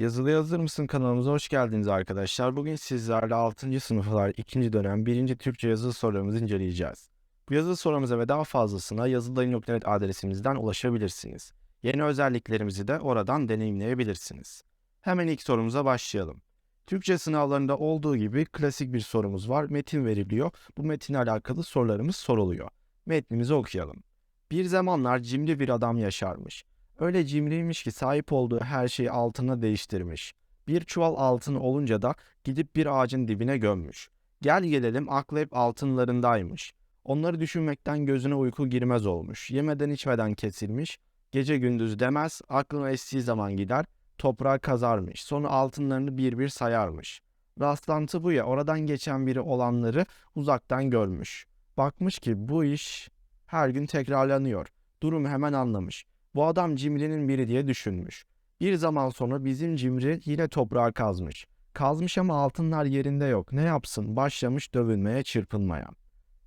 Yazılı Yazır mısın kanalımıza hoş geldiniz arkadaşlar. Bugün sizlerle 6. sınıflar 2. dönem 1. Türkçe yazılı sorularımızı inceleyeceğiz. Bu yazılı sorularımıza ve daha fazlasına yazıldayım.net adresimizden ulaşabilirsiniz. Yeni özelliklerimizi de oradan deneyimleyebilirsiniz. Hemen ilk sorumuza başlayalım. Türkçe sınavlarında olduğu gibi klasik bir sorumuz var. Metin veriliyor. Bu metinle alakalı sorularımız soruluyor. Metnimizi okuyalım. Bir zamanlar cimri bir adam yaşarmış. Öyle cimriymiş ki sahip olduğu her şeyi altına değiştirmiş. Bir çuval altın olunca da gidip bir ağacın dibine gömmüş. Gel gelelim aklı hep altınlarındaymış. Onları düşünmekten gözüne uyku girmez olmuş. Yemeden içmeden kesilmiş. Gece gündüz demez, aklına estiği zaman gider, toprağa kazarmış. Sonra altınlarını bir bir sayarmış. Rastlantı bu ya, oradan geçen biri olanları uzaktan görmüş. Bakmış ki bu iş her gün tekrarlanıyor. Durumu hemen anlamış. Bu adam cimrinin biri diye düşünmüş. Bir zaman sonra bizim cimri yine toprağa kazmış. Kazmış ama altınlar yerinde yok. Ne yapsın? Başlamış dövünmeye, çırpınmaya.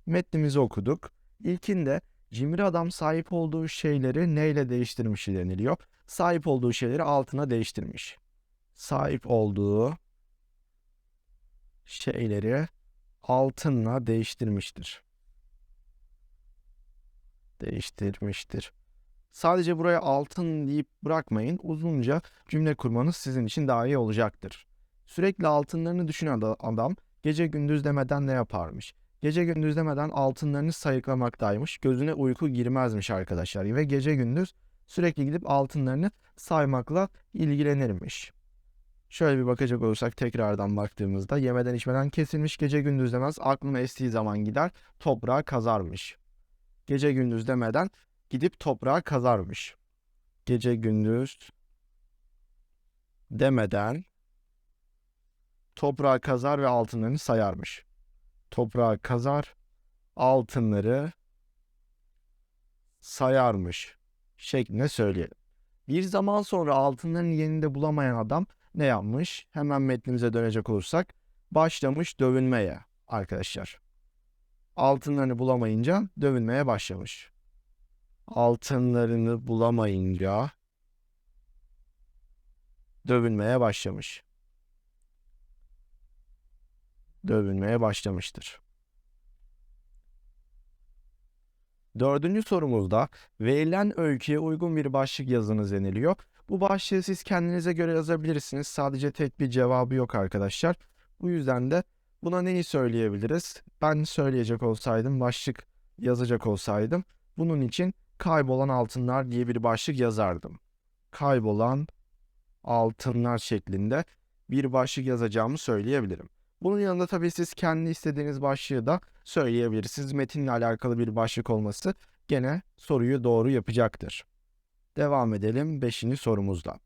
Metnimizi okuduk. İlkinde cimri adam sahip olduğu şeyleri neyle değiştirmiş deniliyor. Sahip olduğu şeyleri altına değiştirmiş. Sahip olduğu şeyleri altınla değiştirmiştir. Değiştirmiştir. Sadece buraya altın deyip bırakmayın. Uzunca cümle kurmanız sizin için daha iyi olacaktır. Sürekli altınlarını düşünen ada- adam gece gündüz demeden ne yaparmış? Gece gündüz demeden altınlarını sayıklamaktaymış. Gözüne uyku girmezmiş arkadaşlar. Ve gece gündüz sürekli gidip altınlarını saymakla ilgilenirmiş. Şöyle bir bakacak olursak tekrardan baktığımızda yemeden içmeden kesilmiş gece gündüz demez aklına estiği zaman gider toprağa kazarmış. Gece gündüz demeden gidip toprağa kazarmış. Gece gündüz demeden toprağa kazar ve altınlarını sayarmış. Toprağa kazar, altınları sayarmış şeklinde söyleyelim. Bir zaman sonra altınların yerinde bulamayan adam ne yapmış? Hemen metnimize dönecek olursak başlamış dövünmeye arkadaşlar. Altınlarını bulamayınca dövünmeye başlamış altınlarını bulamayınca dövünmeye başlamış. Dövünmeye başlamıştır. Dördüncü sorumuzda verilen öyküye uygun bir başlık yazınız deniliyor. Bu başlığı siz kendinize göre yazabilirsiniz. Sadece tek bir cevabı yok arkadaşlar. Bu yüzden de buna neyi söyleyebiliriz? Ben söyleyecek olsaydım, başlık yazacak olsaydım bunun için kaybolan altınlar diye bir başlık yazardım. Kaybolan altınlar şeklinde bir başlık yazacağımı söyleyebilirim. Bunun yanında tabii siz kendi istediğiniz başlığı da söyleyebilirsiniz. Metinle alakalı bir başlık olması gene soruyu doğru yapacaktır. Devam edelim 5. sorumuzda.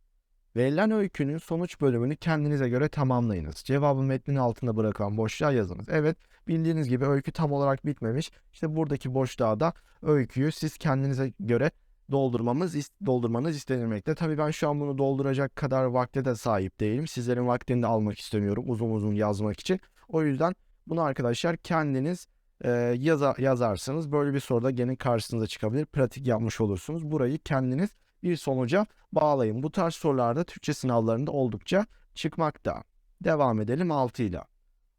Verilen öykünün sonuç bölümünü kendinize göre tamamlayınız. Cevabı metnin altında bırakılan boşluğa yazınız. Evet, bildiğiniz gibi öykü tam olarak bitmemiş. İşte buradaki boşluğa da öyküyü siz kendinize göre doldurmamız doldurmanız istenilmekte. Tabii ben şu an bunu dolduracak kadar vakte de sahip değilim. Sizlerin vaktini de almak istemiyorum uzun uzun yazmak için. O yüzden bunu arkadaşlar kendiniz e, yaza, yazarsınız. Böyle bir soruda gene karşınıza çıkabilir. Pratik yapmış olursunuz. Burayı kendiniz bir sonuca bağlayın. Bu tarz sorularda Türkçe sınavlarında oldukça çıkmakta. Devam edelim 6 ile.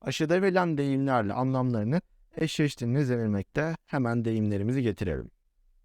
Aşağıda verilen deyimlerle anlamlarını eşleştiriniz denilmekte. Hemen deyimlerimizi getirelim.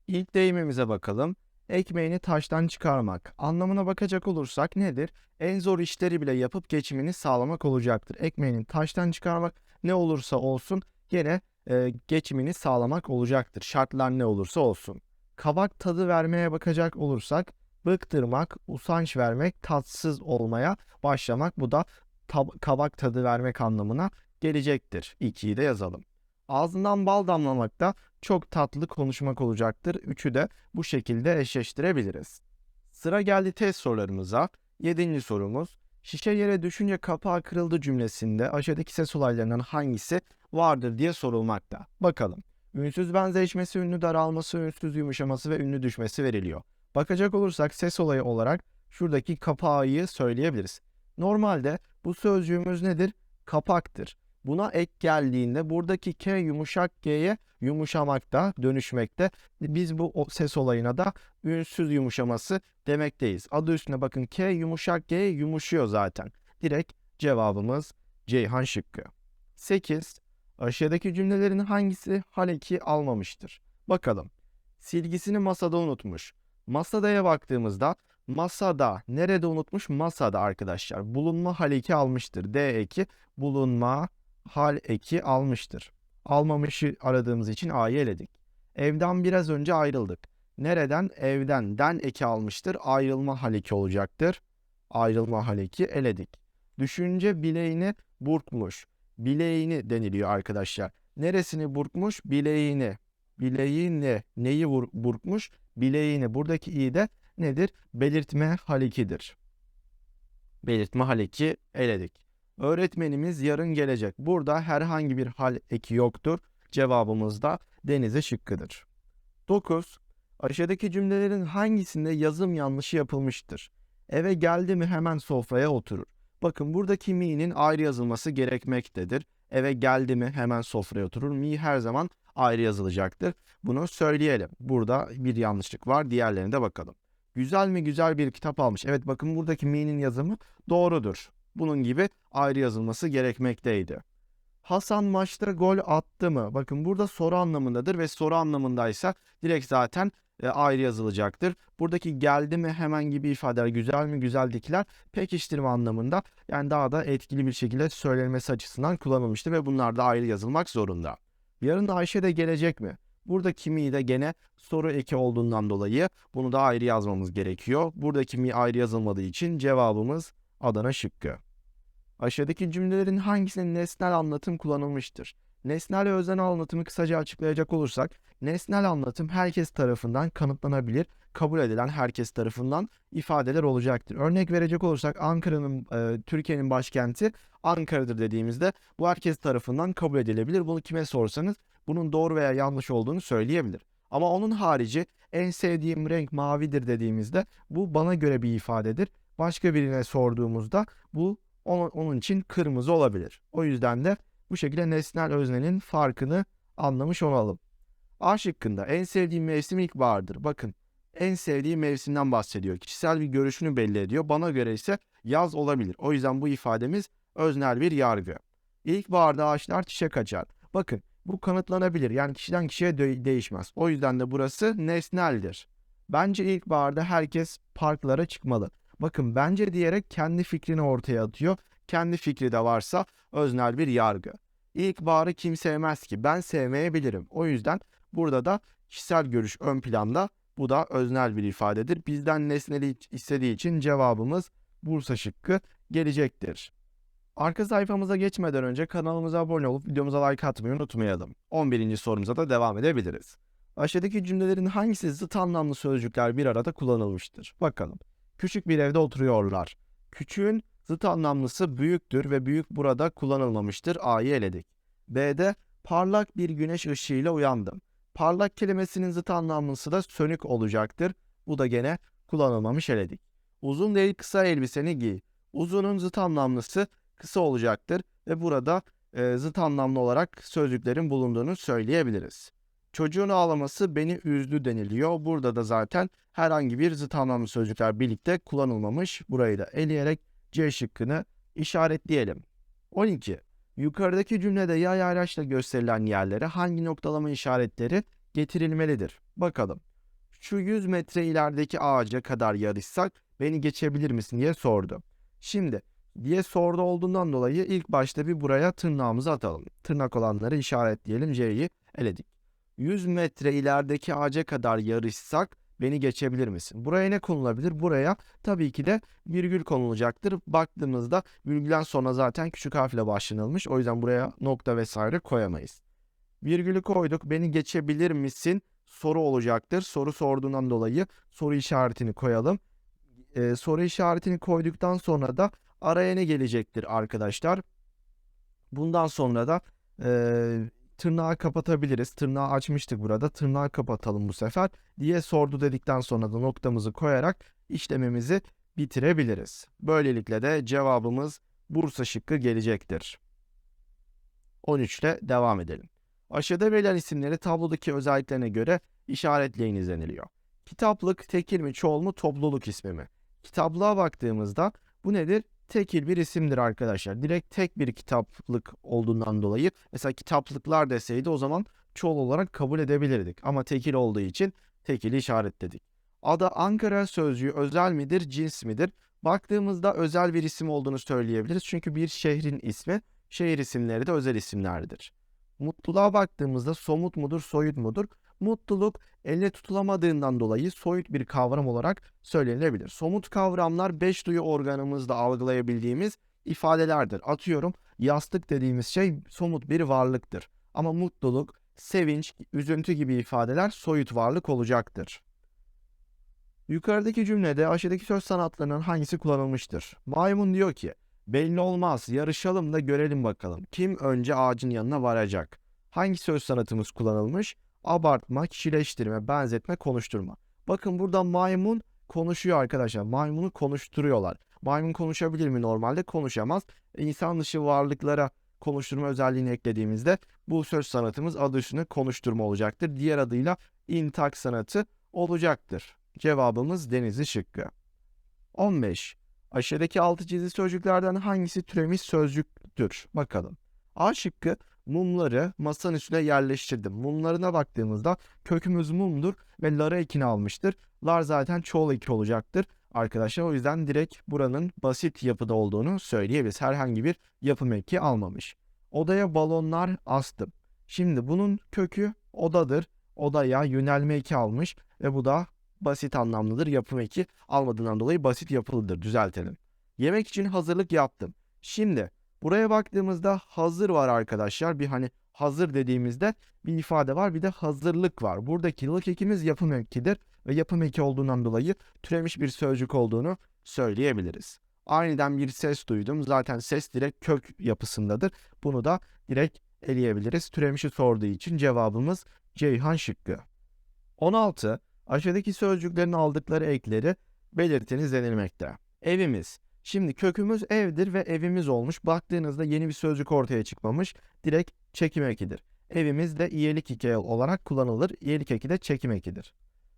İlk deyimimize bakalım. Ekmeğini taştan çıkarmak. Anlamına bakacak olursak nedir? En zor işleri bile yapıp geçimini sağlamak olacaktır. Ekmeğini taştan çıkarmak ne olursa olsun yine e, geçimini sağlamak olacaktır. Şartlar ne olursa olsun. Kabak tadı vermeye bakacak olursak bıktırmak, usanç vermek, tatsız olmaya başlamak bu da tab- kabak tadı vermek anlamına gelecektir. İkiyi de yazalım. Ağzından bal damlamak da çok tatlı konuşmak olacaktır. Üçü de bu şekilde eşleştirebiliriz. Sıra geldi test sorularımıza. Yedinci sorumuz. Şişe yere düşünce kapağı kırıldı cümlesinde aşağıdaki ses olaylarından hangisi vardır diye sorulmakta. Bakalım. Ünsüz benzeşmesi, ünlü daralması, ünsüz yumuşaması ve ünlü düşmesi veriliyor. Bakacak olursak ses olayı olarak şuradaki kapağı söyleyebiliriz. Normalde bu sözcüğümüz nedir? Kapaktır. Buna ek geldiğinde buradaki K yumuşak G'ye yumuşamakta, dönüşmekte. Biz bu ses olayına da ünsüz yumuşaması demekteyiz. Adı üstüne bakın K yumuşak G yumuşuyor zaten. Direkt cevabımız Ceyhan şıkkı. 8. Aşağıdaki cümlelerin hangisi hal eki almamıştır? Bakalım. Silgisini masada unutmuş. Masada'ya baktığımızda masada nerede unutmuş? Masada arkadaşlar. Bulunma hal eki almıştır. D eki bulunma hal eki almıştır. Almamışı aradığımız için A'yı eledik. Evden biraz önce ayrıldık. Nereden? Evden. Den eki almıştır. Ayrılma hal eki olacaktır. Ayrılma hal eki eledik. Düşünce bileğini burkmuş. Bileğini deniliyor arkadaşlar. Neresini burkmuş? Bileğini. Bileğini neyi vur- burkmuş? Bileğini. Buradaki i de nedir? Belirtme halikidir. Belirtme haliki eledik. Öğretmenimiz yarın gelecek. Burada herhangi bir hal eki yoktur. Cevabımız da denize şıkkıdır. 9. Aşağıdaki cümlelerin hangisinde yazım yanlışı yapılmıştır? Eve geldi mi hemen sofraya oturur. Bakın buradaki mi'nin ayrı yazılması gerekmektedir. Eve geldi mi hemen sofraya oturur. Mi her zaman ayrı yazılacaktır. Bunu söyleyelim. Burada bir yanlışlık var. Diğerlerine de bakalım. Güzel mi güzel bir kitap almış. Evet bakın buradaki mi'nin yazımı doğrudur. Bunun gibi ayrı yazılması gerekmekteydi. Hasan maçta gol attı mı? Bakın burada soru anlamındadır ve soru anlamındaysa direkt zaten e, ayrı yazılacaktır. Buradaki geldi mi hemen gibi ifadeler güzel mi güzeldekiler pekiştirme anlamında yani daha da etkili bir şekilde söylenmesi açısından kullanılmıştır ve bunlar da ayrı yazılmak zorunda. Yarın Ayşe de gelecek mi? Burada kimi de gene soru eki olduğundan dolayı bunu da ayrı yazmamız gerekiyor. Buradaki mi ayrı yazılmadığı için cevabımız Adana şıkkı. Aşağıdaki cümlelerin hangisinde nesnel anlatım kullanılmıştır? Nesnel ve anlatımı kısaca açıklayacak olursak, nesnel anlatım herkes tarafından kanıtlanabilir, kabul edilen herkes tarafından ifadeler olacaktır. Örnek verecek olursak Ankara'nın, e, Türkiye'nin başkenti Ankara'dır dediğimizde bu herkes tarafından kabul edilebilir. Bunu kime sorsanız bunun doğru veya yanlış olduğunu söyleyebilir. Ama onun harici en sevdiğim renk mavidir dediğimizde bu bana göre bir ifadedir. Başka birine sorduğumuzda bu onun için kırmızı olabilir. O yüzden de bu şekilde nesnel öznelin farkını anlamış olalım. A şıkkında en sevdiğim mevsim ilkbahardır. Bakın en sevdiği mevsimden bahsediyor. Kişisel bir görüşünü belli ediyor. Bana göre ise yaz olabilir. O yüzden bu ifademiz öznel bir yargı. İlkbaharda ağaçlar çiçek açar. Bakın bu kanıtlanabilir. Yani kişiden kişiye dö- değişmez. O yüzden de burası nesneldir. Bence ilkbaharda herkes parklara çıkmalı. Bakın bence diyerek kendi fikrini ortaya atıyor. Kendi fikri de varsa öznel bir yargı. İlkbaharı kim sevmez ki? Ben sevmeyebilirim. O yüzden burada da kişisel görüş ön planda. Bu da öznel bir ifadedir. Bizden nesneli istediği için cevabımız Bursa şıkkı gelecektir. Arka sayfamıza geçmeden önce kanalımıza abone olup videomuza like atmayı unutmayalım. 11. sorumuza da devam edebiliriz. Aşağıdaki cümlelerin hangisi zıt anlamlı sözcükler bir arada kullanılmıştır? Bakalım. Küçük bir evde oturuyorlar. Küçüğün zıt anlamlısı büyüktür ve büyük burada kullanılmamıştır. A'yı eledik. B'de parlak bir güneş ışığıyla uyandım. Parlak kelimesinin zıt anlamlısı da sönük olacaktır. Bu da gene kullanılmamış eledik. Uzun değil kısa elbiseni giy. Uzunun zıt anlamlısı kısa olacaktır ve burada e, zıt anlamlı olarak sözcüklerin bulunduğunu söyleyebiliriz. Çocuğun ağlaması beni üzdü deniliyor. Burada da zaten herhangi bir zıt anlamlı sözcükler birlikte kullanılmamış. Burayı da eleyerek C şıkkını işaretleyelim. 12. Yukarıdaki cümlede yay araçla gösterilen yerlere hangi noktalama işaretleri getirilmelidir? Bakalım. Şu 100 metre ilerideki ağaca kadar yarışsak beni geçebilir misin diye sordu. Şimdi diye sordu olduğundan dolayı ilk başta bir buraya tırnağımızı atalım. Tırnak olanları işaretleyelim. C'yi eledik. 100 metre ilerideki ağaca kadar yarışsak beni geçebilir misin? Buraya ne konulabilir? Buraya tabii ki de virgül konulacaktır. Baktığımızda virgülden sonra zaten küçük harfle başlanılmış. O yüzden buraya nokta vesaire koyamayız. Virgülü koyduk. Beni geçebilir misin? Soru olacaktır. Soru sorduğundan dolayı soru işaretini koyalım. Ee, soru işaretini koyduktan sonra da araya ne gelecektir arkadaşlar? Bundan sonra da e, tırnağı kapatabiliriz. Tırnağı açmıştık burada. Tırnağı kapatalım bu sefer diye sordu dedikten sonra da noktamızı koyarak işlemimizi bitirebiliriz. Böylelikle de cevabımız Bursa şıkkı gelecektir. 13 ile devam edelim. Aşağıda verilen isimleri tablodaki özelliklerine göre işaretleyiniz deniliyor. Kitaplık tekil mi çoğul mu topluluk ismi mi? Kitaplığa baktığımızda bu nedir? Tekil bir isimdir arkadaşlar. Direkt tek bir kitaplık olduğundan dolayı mesela kitaplıklar deseydi o zaman çoğul olarak kabul edebilirdik. Ama tekil olduğu için tekili işaretledik. Ada Ankara sözcüğü özel midir, cins midir? Baktığımızda özel bir isim olduğunu söyleyebiliriz. Çünkü bir şehrin ismi, şehir isimleri de özel isimlerdir. Mutluluğa baktığımızda somut mudur, soyut mudur? Mutluluk elle tutulamadığından dolayı soyut bir kavram olarak söylenebilir. Somut kavramlar beş duyu organımızda algılayabildiğimiz ifadelerdir. Atıyorum yastık dediğimiz şey somut bir varlıktır. Ama mutluluk, sevinç, üzüntü gibi ifadeler soyut varlık olacaktır. Yukarıdaki cümlede aşağıdaki söz sanatlarının hangisi kullanılmıştır? Maymun diyor ki, belli olmaz, yarışalım da görelim bakalım. Kim önce ağacın yanına varacak? Hangi söz sanatımız kullanılmış? Abartma, kişileştirme, benzetme, konuşturma. Bakın burada maymun konuşuyor arkadaşlar. Maymunu konuşturuyorlar. Maymun konuşabilir mi normalde? Konuşamaz. İnsan dışı varlıklara konuşturma özelliğini eklediğimizde bu söz sanatımız adı üstünde konuşturma olacaktır. Diğer adıyla intak sanatı olacaktır. Cevabımız Denizli şıkkı. 15. Aşağıdaki altı çizili sözcüklerden hangisi türemiş sözcüktür? Bakalım. A şıkkı mumları masanın üstüne yerleştirdim. Mumlarına baktığımızda kökümüz mumdur ve lara ekini almıştır. Lar zaten çoğul eki olacaktır arkadaşlar. O yüzden direkt buranın basit yapıda olduğunu söyleyebiliriz. Herhangi bir yapım eki almamış. Odaya balonlar astım. Şimdi bunun kökü odadır. Odaya yönelme eki almış ve bu da basit anlamlıdır. Yapım eki almadığından dolayı basit yapılıdır. Düzeltelim. Yemek için hazırlık yaptım. Şimdi buraya baktığımızda hazır var arkadaşlar. Bir hani hazır dediğimizde bir ifade var. Bir de hazırlık var. Buradaki lık ekimiz yapım ekidir ve yapım eki olduğundan dolayı türemiş bir sözcük olduğunu söyleyebiliriz. Aniden bir ses duydum. Zaten ses direkt kök yapısındadır. Bunu da direkt eleyebiliriz. Türemişi sorduğu için cevabımız Ceyhan şıkkı. 16. Aşağıdaki sözcüklerin aldıkları ekleri belirtiniz denilmekte. Evimiz. Şimdi kökümüz evdir ve evimiz olmuş. Baktığınızda yeni bir sözcük ortaya çıkmamış. Direkt çekim ekidir. Evimiz de iyelik eki olarak kullanılır. İyelik eki de çekim ekidir.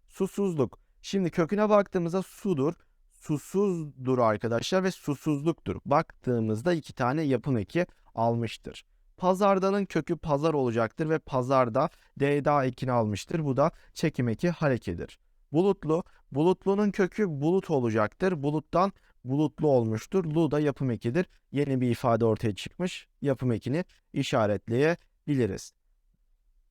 Susuzluk. Şimdi köküne baktığımızda sudur. Susuzdur arkadaşlar ve susuzluktur. Baktığımızda iki tane yapım eki almıştır. Pazardanın kökü pazar olacaktır ve pazarda DDA ekini almıştır. Bu da çekim eki harekedir. Bulutlu, bulutlunun kökü bulut olacaktır. Buluttan bulutlu olmuştur. Lu da yapım ekidir. Yeni bir ifade ortaya çıkmış. Yapım ekini işaretleyebiliriz.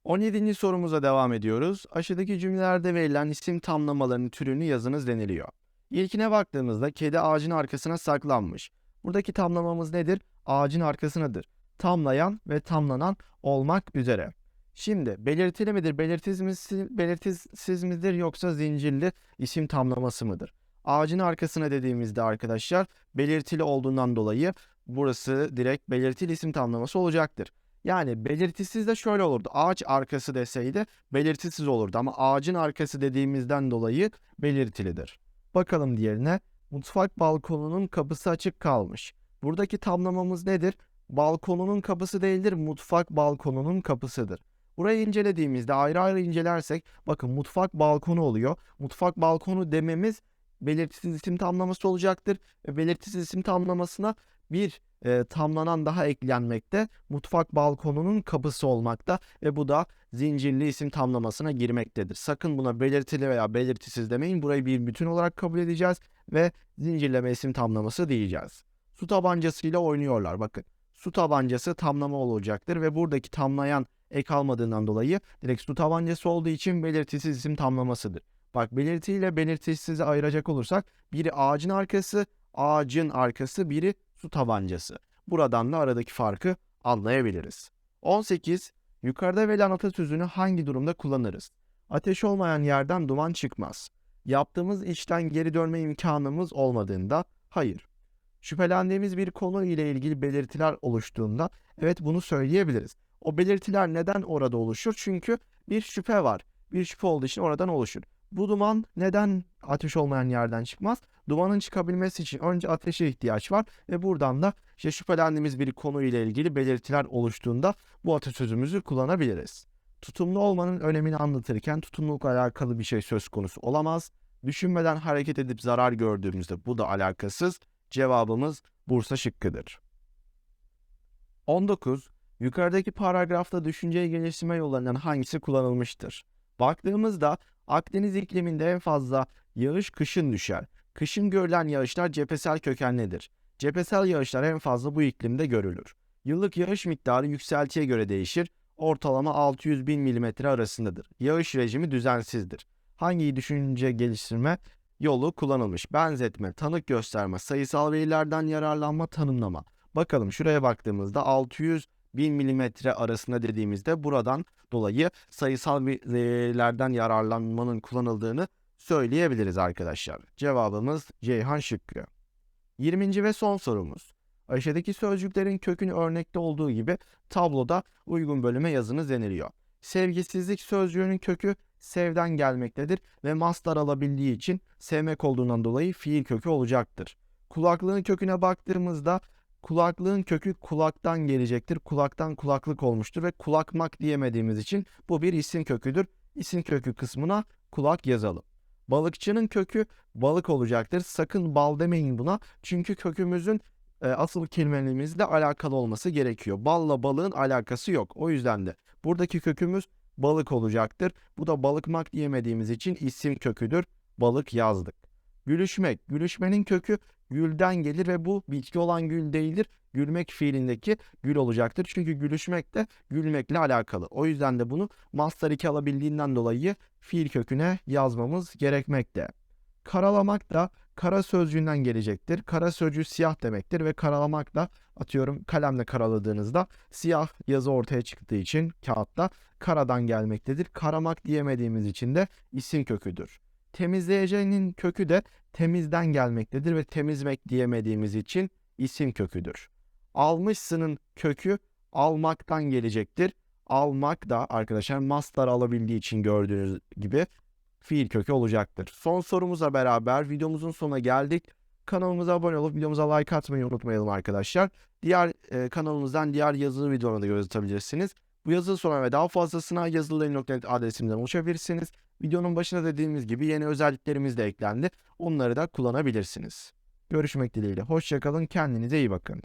17. sorumuza devam ediyoruz. Aşağıdaki cümlelerde verilen isim tamlamalarının türünü yazınız deniliyor. İlkine baktığımızda kedi ağacın arkasına saklanmış. Buradaki tamlamamız nedir? Ağacın arkasınadır tamlayan ve tamlanan olmak üzere. Şimdi belirtili midir, belirtisiz, belirtisiz midir yoksa zincirli isim tamlaması mıdır? Ağacın arkasına dediğimizde arkadaşlar belirtili olduğundan dolayı burası direkt belirtili isim tamlaması olacaktır. Yani belirtisiz de şöyle olurdu. Ağaç arkası deseydi belirtisiz olurdu ama ağacın arkası dediğimizden dolayı belirtilidir. Bakalım diğerine. Mutfak balkonunun kapısı açık kalmış. Buradaki tamlamamız nedir? balkonunun kapısı değildir, mutfak balkonunun kapısıdır. Burayı incelediğimizde ayrı ayrı incelersek bakın mutfak balkonu oluyor. Mutfak balkonu dememiz belirtisiz isim tamlaması olacaktır. Ve belirtisiz isim tamlamasına bir e, tamlanan daha eklenmekte. Mutfak balkonunun kapısı olmakta ve bu da zincirli isim tamlamasına girmektedir. Sakın buna belirtili veya belirtisiz demeyin. Burayı bir bütün olarak kabul edeceğiz ve zincirleme isim tamlaması diyeceğiz. Su tabancasıyla oynuyorlar bakın su tabancası tamlama olacaktır ve buradaki tamlayan ek almadığından dolayı direkt su tabancası olduğu için belirtisiz isim tamlamasıdır. Bak belirti ile belirtisizi ayıracak olursak biri ağacın arkası, ağacın arkası, biri su tabancası. Buradan da aradaki farkı anlayabiliriz. 18. Yukarıda verilen atasözünü hangi durumda kullanırız? Ateş olmayan yerden duman çıkmaz. Yaptığımız işten geri dönme imkanımız olmadığında hayır şüphelendiğimiz bir konu ile ilgili belirtiler oluştuğunda evet bunu söyleyebiliriz. O belirtiler neden orada oluşur? Çünkü bir şüphe var. Bir şüphe olduğu için oradan oluşur. Bu duman neden ateş olmayan yerden çıkmaz? Dumanın çıkabilmesi için önce ateşe ihtiyaç var ve buradan da işte şüphelendiğimiz bir konu ile ilgili belirtiler oluştuğunda bu atasözümüzü kullanabiliriz. Tutumlu olmanın önemini anlatırken tutumlulukla alakalı bir şey söz konusu olamaz. Düşünmeden hareket edip zarar gördüğümüzde bu da alakasız. Cevabımız Bursa şıkkıdır. 19. Yukarıdaki paragrafta düşünceyi geliştirme yollarından hangisi kullanılmıştır? Baktığımızda Akdeniz ikliminde en fazla yağış kışın düşer. Kışın görülen yağışlar cephesel kökenlidir. Cephesel yağışlar en fazla bu iklimde görülür. Yıllık yağış miktarı yükseltiye göre değişir. Ortalama 600 bin milimetre arasındadır. Yağış rejimi düzensizdir. Hangi düşünce geliştirme yolu kullanılmış? Benzetme, tanık gösterme, sayısal verilerden yararlanma, tanımlama. Bakalım şuraya baktığımızda 600 1000 milimetre arasında dediğimizde buradan dolayı sayısal verilerden yararlanmanın kullanıldığını söyleyebiliriz arkadaşlar. Cevabımız Ceyhan şıkkı. 20. ve son sorumuz. Aşağıdaki sözcüklerin kökünü örnekte olduğu gibi tabloda uygun bölüme yazınız deniliyor. Sevgisizlik sözcüğünün kökü sevden gelmektedir ve mastar alabildiği için sevmek olduğundan dolayı fiil kökü olacaktır. Kulaklığın köküne baktığımızda kulaklığın kökü kulaktan gelecektir. Kulaktan kulaklık olmuştur ve kulakmak diyemediğimiz için bu bir isim köküdür. İsim kökü kısmına kulak yazalım. Balıkçının kökü balık olacaktır. Sakın bal demeyin buna. Çünkü kökümüzün e, asıl kelimelemizle alakalı olması gerekiyor. Balla balığın alakası yok. O yüzden de buradaki kökümüz balık olacaktır. Bu da balıkmak diyemediğimiz için isim köküdür. Balık yazdık. Gülüşmek. Gülüşmenin kökü gülden gelir ve bu bitki olan gül değildir. Gülmek fiilindeki gül olacaktır. Çünkü gülüşmek de gülmekle alakalı. O yüzden de bunu master 2 alabildiğinden dolayı fiil köküne yazmamız gerekmekte. Karalamak da kara sözcüğünden gelecektir. Kara sözcüğü siyah demektir ve karalamak da atıyorum kalemle karaladığınızda siyah yazı ortaya çıktığı için kağıtta karadan gelmektedir. Karamak diyemediğimiz için de isim köküdür. Temizleyeceğinin kökü de temizden gelmektedir ve temizmek diyemediğimiz için isim köküdür. Almışsının kökü almaktan gelecektir. Almak da arkadaşlar mastar alabildiği için gördüğünüz gibi fiil kökü olacaktır. Son sorumuza beraber videomuzun sonuna geldik. Kanalımıza abone olup videomuza like atmayı unutmayalım arkadaşlar. Diğer e, kanalımızdan diğer yazılı videoları da göz. Bu yazılı sonra ve daha fazlasına yazılılayın.net adresimizden ulaşabilirsiniz. Videonun başında dediğimiz gibi yeni özelliklerimiz de eklendi. Onları da kullanabilirsiniz. Görüşmek dileğiyle. Hoşçakalın. Kendinize iyi bakın.